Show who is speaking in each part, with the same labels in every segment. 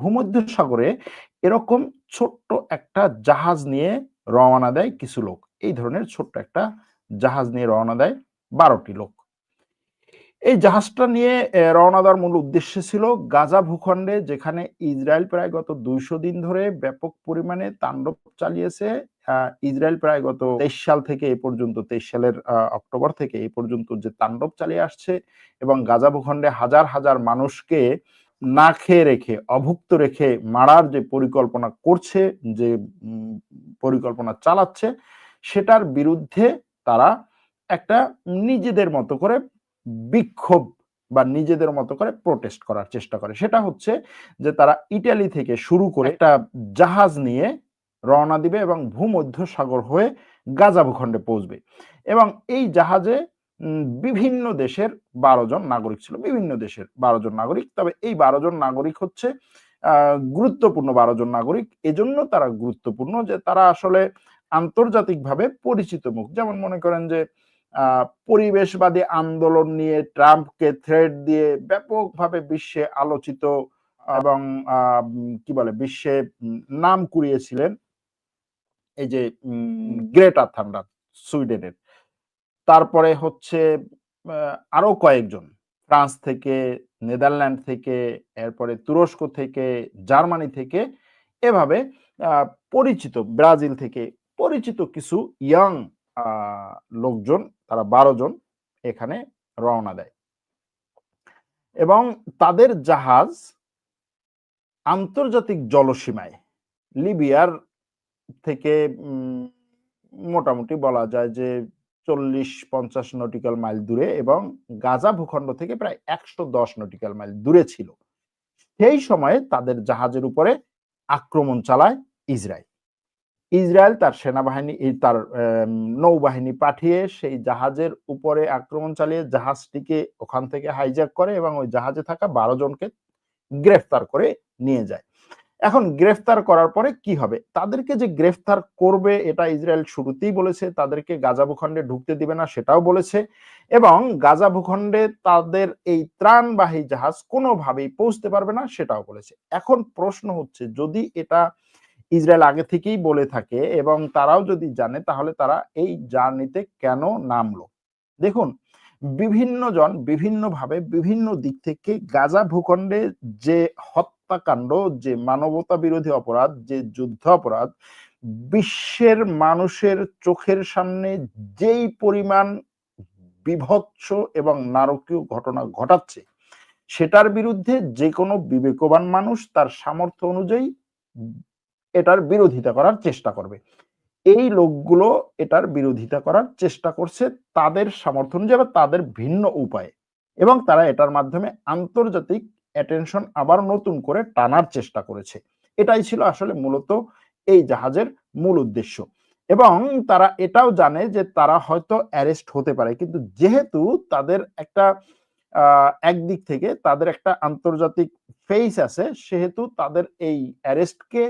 Speaker 1: ভূমধ্য সাগরে এরকম ছোট্ট একটা জাহাজ নিয়ে রওনা দেয় কিছু লোক। এই ধরনের ছোট্ট একটা জাহাজ নিয়ে রওনা দেয় বারোটি লোক। এই জাহাজটা নিয়ে রওনা দেওয়ার মূল উদ্দেশ্য ছিল গাজা ভূখণ্ডে, যেখানে ইসরায়েল প্রায় গত দুইশো দিন ধরে ব্যাপক পরিমাণে তাণ্ডব চালিয়েছে। ইসরায়েল প্রায় গত তেইশ সাল থেকে এই পর্যন্ত, তেইশ সালের অক্টোবর থেকে এই পর্যন্ত যে তাণ্ডব চালিয়ে আসছে এবং গাজা ভূখণ্ডে হাজার হাজার মানুষকে না খেয়ে রেখে, অভুক্ত রেখে মারার যে পরিকল্পনা করছে, যে পরিকল্পনা চালাচ্ছে, সেটার বিরুদ্ধে তারা একটা নিজেদের মতো করে বিক্ষোভ বা নিজেদের মতো করে প্রোটেস্ট করার চেষ্টা করে। সেটা হচ্ছে যে, তারা ইটালি থেকে শুরু করে একটা জাহাজ নিয়ে রওনা দিবে এবং ভূমধ্য সাগর হয়ে গাজা ভূখণ্ডে পৌঁছবে। এবং এই জাহাজে বিভিন্ন দেশের বারো জন নাগরিক ছিল বিভিন্ন দেশের বারো জন নাগরিক। তবে এই বারো জন নাগরিক হচ্ছে গুরুত্বপূর্ণ বারো জন নাগরিক। এজন্য তারা গুরুত্বপূর্ণ যে তারা আসলে আন্তর্জাতিকভাবে পরিচিত মুখ। যেমন মনে করেন যে পরিবেশবাদী আন্দোলন নিয়ে ট্রাম্পকে থ্রেড দিয়ে ব্যাপকভাবে বিশ্বে আলোচিত এবং কি বলে বিশ্বে নাম কুড়িয়েছিলেন। এই যে গ্রেটার থান্ডার সুইডেনের। তারপরে হচ্ছে আরও কয়েকজন। ফ্রান্স থেকে, নেদারল্যান্ড থেকে, এরপরে তুরস্ক থেকে, জার্মানি থেকে, এভাবে পরিচিত, ব্রাজিল থেকে পরিচিত কিছু ইয়াং লোকজন, তারা বারো জন এখানে রওনা দেয়। এবং তাদের জাহাজ আন্তর্জাতিক জলসীমায়, লিবিয়ার থেকে মোটামুটি বলা যায় যে চল্লিশ পঞ্চাশ নটিক্যাল মাইল দূরে এবং গাজা ভূখণ্ড থেকে প্রায় একশো দশ নটিক্যাল মাইল দূরে ছিল। সেই সময়ে তাদের জাহাজের উপরে আক্রমণ চালায় ইসরায়েল। ইসরায়েল তার সেনাবাহিনী তার নৌবাহিনী পাঠিয়ে সেই জাহাজের উপরে আক্রমণ চালিয়ে জাহাজটিকে ওখান থেকে হাইজ্যাক করে এবং ওই জাহাজে থাকা বারো জনকে গ্রেফতার করে নিয়ে যায়। এখন গ্রেফতার করার পরে কি হবে? তাদেরকে যে গ্রেফতার করবে, এটা ইসরায়েল শুরুতেই বলেছে, তাদেরকে গাজা ভূখণ্ডে ঢুকতে দিবে না সেটাও বলেছে এবং গাজা ভূখণ্ডে তাদের এই ত্রাণবাহী জাহাজ কোনোভাবেই পৌঁছতে পারবে না সেটাও বলেছে। এখন প্রশ্ন হচ্ছে, যদি এটা ইসরায়েল আগে থেকেই বলে থাকে এবং তারাও যদি জানে, তাহলে তারা এই জার্নিতে কেন নামলো? দেখুন, বিভিন্ন জন বিভিন্নভাবে বিভিন্ন দিক থেকে গাজা ভূখণ্ডে যে হত্যাকাণ্ড, যে মানবতা বিরোধী অপরাধ, যে যুদ্ধ অপরাধ, বিশ্বের মানুষের চোখের সামনে যেই পরিমাণ বিভৎস এবং নারকীয় ঘটনা ঘটাচ্ছে, সেটার বিরুদ্ধে যে কোনো বিবেকবান মানুষ তার সামর্থ্য অনুযায়ী এটার বিরোধিতা করার চেষ্টা করবে। এই লোকগুলো এটার বিরোধিতা করার চেষ্টা করছে তাদের সমর্থন যাবে তাদের ভিন্ন উপায়ে এবং তারা এটার মাধ্যমে আন্তর্জাতিক অ্যাটেনশন আবার নতুন করে টানার চেষ্টা করেছে। এটাই ছিল আসলে মূলত এই জাহাজের মূল উদ্দেশ্য। এবং তারা এটাও জানে যে তারা হয়তো অ্যারেস্ট হতে পারে। কিন্তু যেহেতু তাদের একটা একদিক থেকে তাদের একটা আন্তর্জাতিক ফেস আছে, সেহেতু তাদের এই অ্যারেস্টকে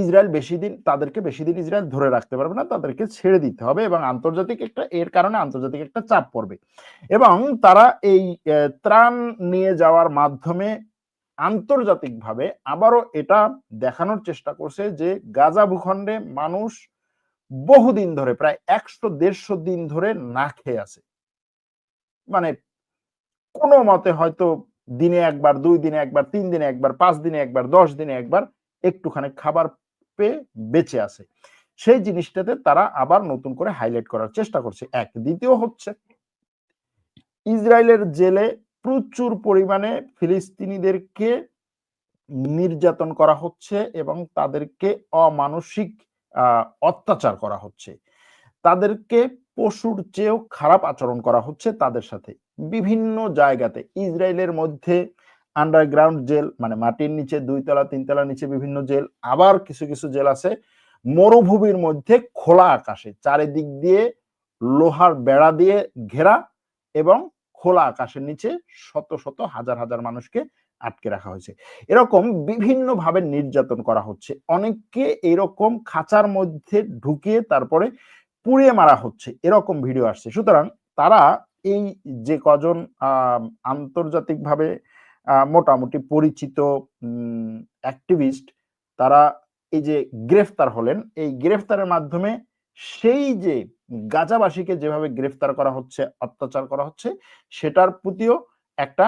Speaker 1: ইসরায়েল বেশি দিন, তাদেরকে বেশি দিন ইসরায়েল ধরে রাখতে পারবে না, তাদেরকে ছেড়ে দিতে হবে এবং আন্তর্জাতিক একটা, এর কারণে আন্তর্জাতিক একটা চাপ পড়বে। এবং তারা এই ত্রাণ নিয়ে যাওয়ার মাধ্যমে আন্তর্জাতিকভাবে আবারও এটা দেখানোর চেষ্টা করছে যে গাজা ভূখণ্ডে মানুষ বহুদিন ধরে, প্রায় একশো দেড়শো দিন ধরে না খেয়ে আছে। মানে কোনো মতে হয়তো দিনে একবার, দুই দিনে একবার, তিন দিনে একবার, পাঁচ দিনে একবার, দশ দিনে একবার একটুখানি খাবার পেয়ে বেঁচে আছে। সেই জিনিসটাতে তারা আবার নতুন করে হাইলাইট করার চেষ্টা করছে। এক, দ্বিতীয় হচ্ছে, ইসরায়েলের জেলে প্রচুর পরিমাণে ফিলিস্তিনিদেরকে নির্যাতন করা হচ্ছে এবং তাদেরকে অমানসিক অত্যাচার করা হচ্ছে। তাদেরকে পশুর চেয়েও খারাপ আচরণ করা হচ্ছে তাদের সাথে। বিভিন্ন জায়গাতে ইসরায়েলের মধ্যে আন্ডারগ্রাউন্ড জেল মানে মাটির নিচে দুই তলা তিনতলা নিচে বিভিন্ন জেল আবার কিছু কিছু জেল আছে মরুভূমির মধ্যে খোলা আকাশে, চারিদিক দিয়ে লোহার বেড়া দিয়ে ঘেরা এবং খোলা আকাশের নিচে শত শত, হাজার হাজার মানুষকে আটকে রাখা হয়েছে। এরকম বিভিন্ন ভাবে নির্যাতন করা হচ্ছে। অনেককে এরকম খাঁচার মধ্যে ঢুকিয়ে তারপরে পুড়িয়ে মারা হচ্ছে। এরকম ভিডিও আসছে। সুতরাং তারা এই যে কজন আন্তর্জাতিকভাবে মোটামুটি পরিচিত অ্যাক্টিভিস্ট তারা এই যে গ্রেফতার হলেন, এই গ্রেফতারের মাধ্যমে সেই যে গাজাবাসীকে যেভাবে গ্রেফতার করা হচ্ছে, অত্যাচার করা হচ্ছে, সেটার প্রতিও একটা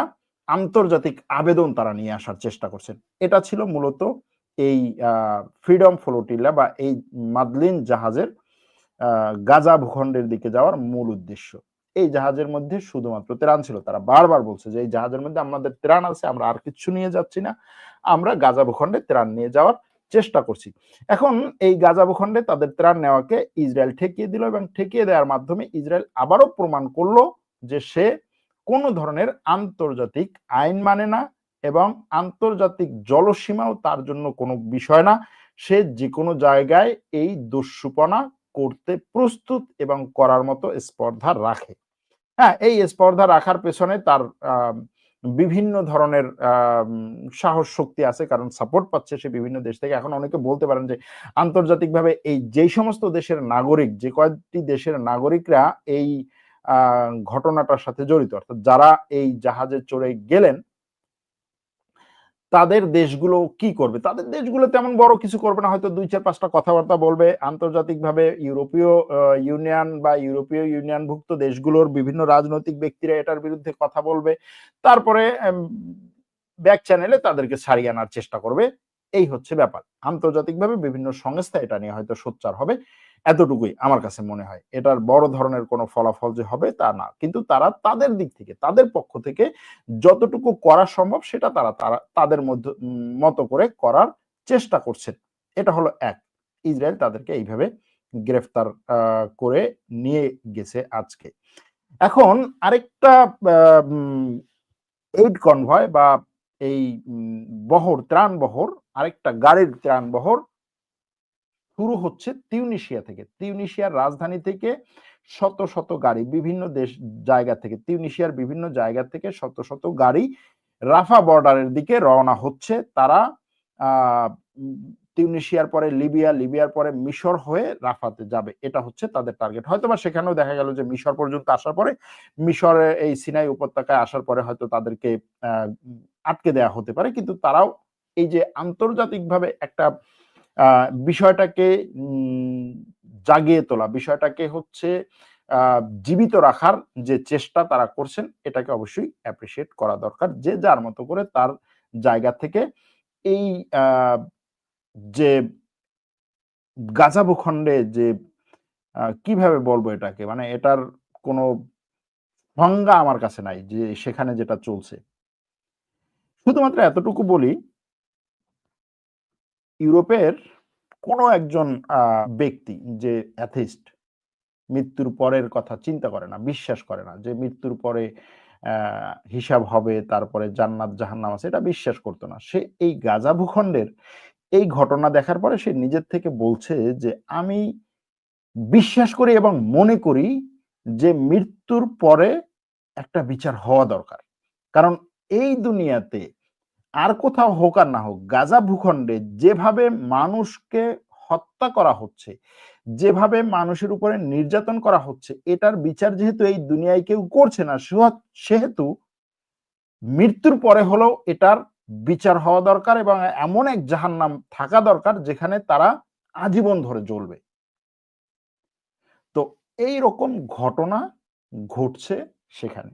Speaker 1: আন্তর্জাতিক আবেদন তারা নিয়ে আসার চেষ্টা করছেন। এটা ছিল মূলত এই ফ্রিডম ফ্লোটিলা বা এই মাদলিন জাহাজের গাজা ভূখণ্ডের দিকে যাওয়ার মূল উদ্দেশ্য। এই জাহাজের মধ্যে শুধুমাত্র ত্রাণ ছিল। তারা বারবার বলছে যে, এই জাহাজের মধ্যে আমাদের ত্রাণ আছে, আমরা আর কিছু নিয়ে যাচ্ছি না। আমরা গাজা ভূখণ্ডে ত্রাণ নিয়ে যাওয়ার চেষ্টা করছি। এখন এই গাজা ভূখণ্ডে তাদের ত্রাণ নেওয়াকে ইসরায়েল ঠেকিয়ে দিল এবং ঠেকিয়ে দেওয়ার মাধ্যমে ইসরায়েল আবারও প্রমাণ করল যে সে কোন ধরনের আন্তর্জাতিক আইন মানে না এবং আন্তর্জাতিক জলসীমাও তার জন্য কোনো বিষয় না। সে যে কোনো জায়গায় এই দস্যুপনা করতে প্রস্তুত এবং করার মতো স্পর্ধা রাখে। হ্যাঁ এই স্পর্ধা রাখার পেছনে তার বিভিন্ন ধরনের সাহস শক্তি আছে, কারণ সাপোর্ট পাচ্ছে সে বিভিন্ন দেশ থেকে। এখন অনেকে বলতে পারেন যে, আন্তর্জাতিকভাবে এই যেই সমস্ত দেশের নাগরিক, যে কয়েকটি দেশের নাগরিকরা এই ঘটনাটার সাথে জড়িত, অর্থাৎ যারা এই জাহাজে চড়ে গেলেন তাদের দেশগুলো কি করবে? তাদের দেশগুলো তেমন বড় কিছু করবে না। হয়তো দুই, চার, পাঁচটা কথাবার্তা বলবে। আন্তর্জাতিকভাবে ইউরোপীয় ইউনিয়ন বা ইউরোপীয় ইউনিয়নভুক্ত দেশগুলোর বিভিন্ন রাজনৈতিক ব্যক্তিরা এটার বিরুদ্ধে কথা বলবে। তারপরে ব্যাক চ্যানেলে তাদেরকে ছাড়িয়ে আনার চেষ্টা করবে। এই হচ্ছে ব্যাপার। আন্তর্জাতিকভাবে বিভিন্ন সংস্থা এটা নিয়ে হয়তো সোচ্চার হবে। এতটুকুই আমার কাছে মনে হয়। এটার বড় ধরনের কোনো ফলাফল যে হবে তা না। কিন্তু তারা তাদের দিক থেকে, তাদের পক্ষ থেকে যতটুকু করা সম্ভব সেটা তারা তারা, তাদের মধ্যে, মতো করে করার চেষ্টা করছেন এটা হলো এক। ইসরায়েল তাদেরকে এইভাবে গ্রেফতার করে নিয়ে গেছে আজকে। এখন আরেকটা এইড কনভয় বা এই বহর, ত্রাণ বহর, আরেকটা গাড়ির ত্রাণ বহর শুরু হচ্ছে তিউনিশিয়া থেকে। তিউনিশিয়ার রাজধানী থেকে শত শত গাড়ি, বিভিন্ন দেশ, জায়গা থেকে, তিউনিশিয়ার বিভিন্ন জায়গা থেকে শত শত গাড়ি রাফা বর্ডারের দিকে রওনা হচ্ছে। তারা তিউনিশিয়ার পরে লিবিয়া, লিবিয়ার পরে মিশর হয়ে রাফাতে যাবে। এটা হচ্ছে তাদের টার্গেট। হয়তো বা সেখানেও দেখা গেল যে মিশর পর্যন্ত আসার পরে, মিশরে এই সিনাই উপত্যকায় আসার পরে হয়তো তাদেরকে আটকে দেয়া হতে পারে। কিন্তু তারাও এই যে আন্তর্জাতিকভাবে একটা বিষয়টাকে জাগিয়ে তোলা, বিষয়টাকে হচ্ছে জীবিত রাখার যে চেষ্টা তারা করছেন, এটাকে অবশ্যই অ্যাপ্রিসিয়েট করা দরকার। যে যার মতো করে তার জায়গা থেকে এই যে গাজা ভূখণ্ডে যে কীভাবে বলব এটাকে? মানে এটার কোনো ভঙ্গা আমার কাছে নাই যে সেখানে যেটা চলছে। শুধুমাত্র এতটুকু বলি ইউরোপের কোনো একজন ব্যক্তি যে অ্যাথিস্ট, মৃত্যুর পরের কথা চিন্তা করে না, বিশ্বাস করে না যে মৃত্যুর পরে হিসাব হবে, তারপরে জান্নাত, জাহান্নাম আছে, এটা বিশ্বাস করতো না। সে এই গাজা ভূখণ্ডের এই ঘটনা দেখার পরে সে নিজের থেকে বলছে যে, আমি বিশ্বাস করি এবং মনে করি যে মৃত্যুর পরে একটা বিচার হওয়া দরকার। কারণ এই দুনিয়াতে আর কোথাও হোক আর না হোক, গাজা ভূখণ্ডে যেভাবে মানুষকে হত্যা করা হচ্ছে, যেভাবে মানুষের উপরে নির্যাতন করা হচ্ছে, এটার বিচার যেহেতু এই দুনিয়ায় কেউ করছে না সেহেতু মৃত্যুর পরে হলেও এটার বিচার হওয়া দরকার এবং এমন এক জাহান নাম থাকা দরকার যেখানে তারা আজীবন ধরে জ্বলবে। তো এই রকম ঘটনা ঘটছে সেখানে।